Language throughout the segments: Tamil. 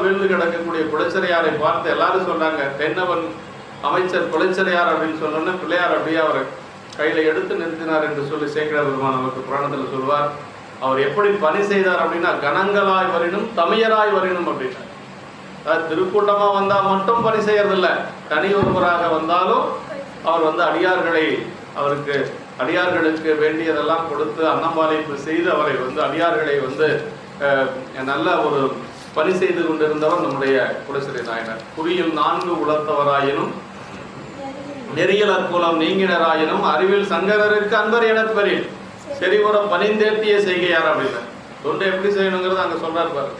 விழுந்து கிடக்கக்கூடிய குளச்சரையாரை பார்த்து எல்லாரும் சொன்னாங்க தென்னவன் அமைச்சர் குளச்சரையார் அப்படின்னு சொன்னோன்னே பிள்ளையார் அப்படியே அவர் கையில எடுத்து நிறுத்தினார் என்று சொல்லி சேக்கிர பெருமான் நமக்கு புராணத்தில் சொல்வார். அவர் எப்படி பணி செய்தார் அப்படின்னா கணங்களாய் வரினும் தமையராய் வரினும் அப்படின்னா திருக்கூட்டமா வந்தா மட்டும் பணி செய்யறதில்ல தனி ஒருவராக வந்தாலும் அவர் வந்து அடியார்களை அவருக்கு அடியார்களுக்கு வேண்டியதெல்லாம் கொடுத்து அன்னம்பாளைப்பு செய்து அவரை வந்து அடியார்களை வந்து அஹ், நல்ல ஒரு பணி செய்து கொண்டிருந்தவர் நம்முடைய குலசிறை நாயனர். குறியில் நான்கு உலர்த்தவராயினும் நெறியல் குலம் நீங்கினராயினும் அறிவில் சங்கரருக்கு அன்பர் எனப்பரில் செறிவுரம் செறிவுறம் செய்கையார் அப்படின்னு தொண்டை எப்படி செய்யணுங்கிறது அங்க சொல்றாரு பாரு.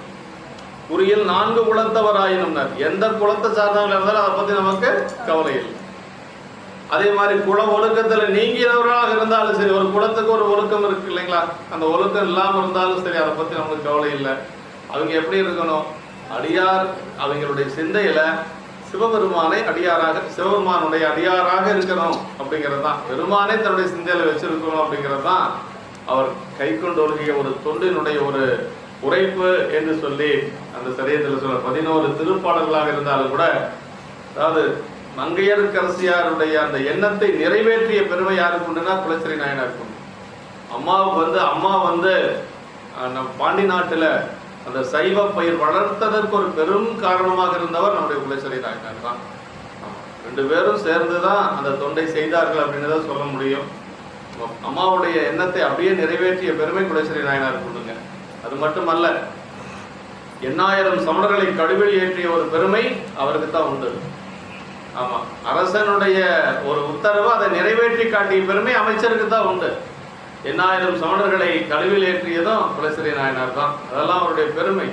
குறியில் நான்கு குலத்தவராயினும் எந்த குலத்தை சார்ந்தவங்க இருந்தாலும் அதை பத்தி நமக்கு கவலை இல்லை. அதே மாதிரி குல ஒழுக்கத்துல நீங்கியவர்களாக இருந்தாலும் சரி ஒரு குலத்துக்கு ஒரு ஒழுக்கம் இருக்கு இல்லைங்களா? அந்த ஒழுக்கம் இல்லாம இருந்தாலும் சரி அதை பத்தி நமக்கு கவலை இல்லை. அவங்க எப்படி இருக்கணும்? அடியார் அவங்களுடைய சிந்தையில சிவபெருமானை அடியாராக சிவபெருமானுடைய அடியாராக இருக்கணும் அப்படிங்கிறது தான் பெருமானே தன்னுடைய சிந்தையில வச்சிருக்கணும் அப்படிங்கிறது தான் அவர் கை கொண்டு ஒழுகிய ஒரு தொண்டினுடைய ஒரு உரைப்பு என்று சொல்லி அந்த சரியத்தில் சொல்ல பதினோரு திருப்பாடல்களாக இருந்தாலும் கூட அதாவது மங்கையர்க்கரசியாருடைய அந்த எண்ணத்தை நிறைவேற்றிய பெருமை யாருக்கு உண்டுன்னா குலச்சரி நாயனாருக்கு அம்மாவுக்கு வந்து அம்மா வந்து நம் பாண்டி நாட்டில் அந்த சைவ பயிர் வளர்த்ததற்கு ஒரு பெரும் காரணமாக இருந்தவர் நம்முடைய குலேஸ்வரி நாயனார் தான். ரெண்டு பேரும் சேர்ந்து தான் அந்த தொண்டை செய்தார்கள் அப்படின்னு தான் சொல்ல முடியும். அம்மாவுடைய எண்ணத்தை அப்படியே நிறைவேற்றிய பெருமை குலேஸ்வரி நாயனார் கொடுங்க அது மட்டுமல்ல எண்ணாயிரம் சமணர்களை கடுவில் ஏற்றிய ஒரு பெருமை அவருக்கு தான் உண்டு. ஆமா. அரசனுடைய ஒரு உத்தரவு அதை நிறைவேற்றி காட்டிய பெருமை அமைச்சருக்கு தான் உண்டு. எண்ணாயிரம் சமணர்களை கழுவில் ஏற்றியதும் குலசிறை நாயனார் தான். அதெல்லாம் அவருடைய பெருமை.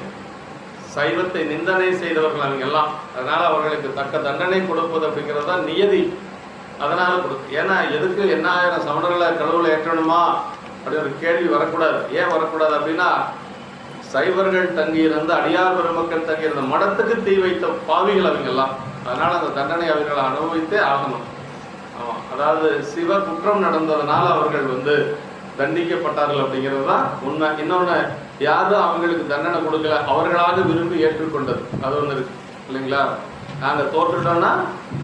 சைவத்தை நிந்தனை செய்தவர்கள் அவங்க எல்லாம். அதனால அவர்களுக்கு தக்க தண்டனை கொடுப்பது அப்படிங்கிறது தான் நியதி. அதனால கொடுக்கும் ஏன்னா எதுக்கு எண்ணாயிரம் சமணர்களை கழுவில் ஏற்றணுமா? அப்படி ஒரு கேள்வி வரக்கூடாது. ஏன் வரக்கூடாது அப்படின்னா சைவர்கள் தங்கியிருந்த அடியார் பெருமக்கள் தங்கியிருந்த மடத்துக்கு தீ வைத்த பாவிகள் அவங்க எல்லாம். அதனால அந்த தண்டனை அவர்களை அனுபவித்தே ஆகணும். ஆமாம் அதாவது சிவ குற்றம் நடந்ததுனால அவர்கள் வந்து தண்டிக்கப்பட்டார்கள் அப்படிங்கிறது தான் உண்மை. இன்னொன்று யாரும் அவங்களுக்கு தண்டனை கொடுக்கல. அவர்களாக விரும்பி ஏற்றுக்கொண்டது. அது ஒன்று இருக்கு. இல்லைங்களா? நாங்கள் தோற்றுட்டோம்னா